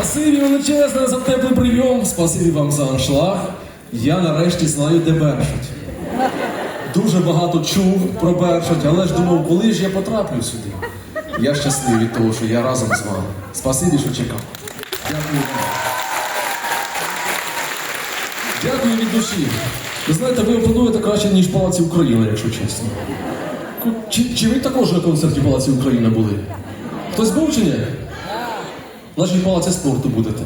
Спасибі величезне за теплий прийом, спасибі вам за аншлаг. Я нарешті знаю, де Бершать. Дуже багато чув про Бершать, але ж думав, коли ж я потраплю сюди. Я щасливий від того, що я разом з вами. Спасибі, що чекав. Дякую. Дякую від душі. Ви знаєте, ви опануєте краще, ніж Палаці України, якщо чесно. Чи, чи ви також на концерті Палаці України були? Хтось був чи ні? В палаці спорту будете.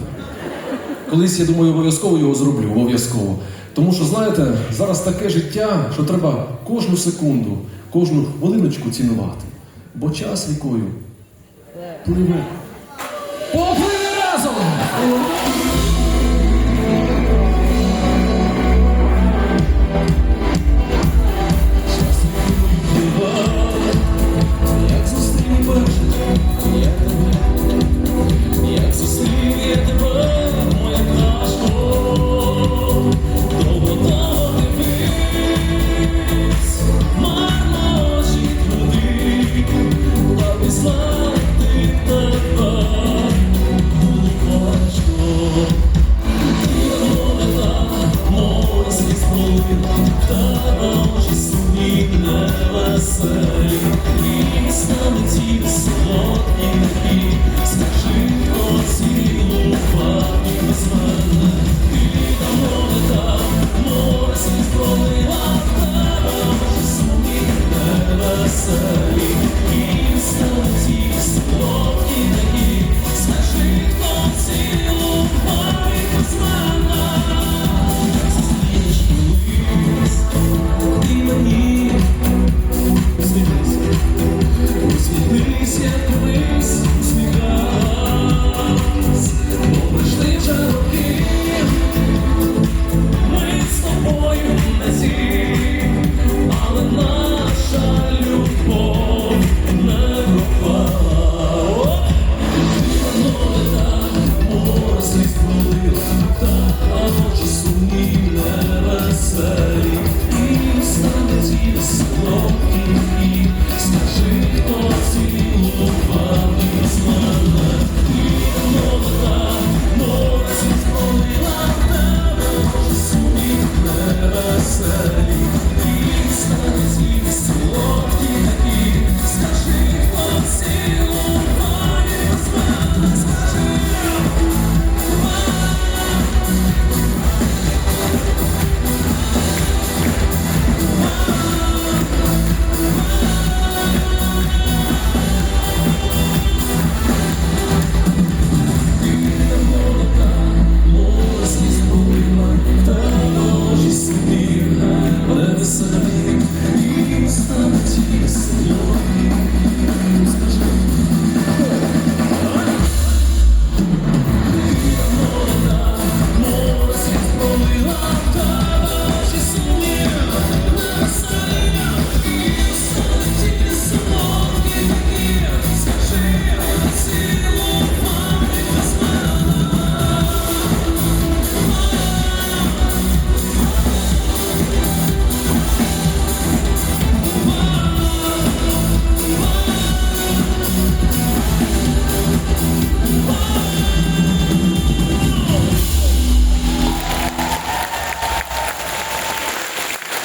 Колись, я думаю, обов'язково його зроблю, обов'язково. Тому що, знаєте, зараз таке життя, що треба кожну секунду, кожну хвилиночку цінувати. Бо час вікою пливе. Невеселі, і стали ті солодкі скажи,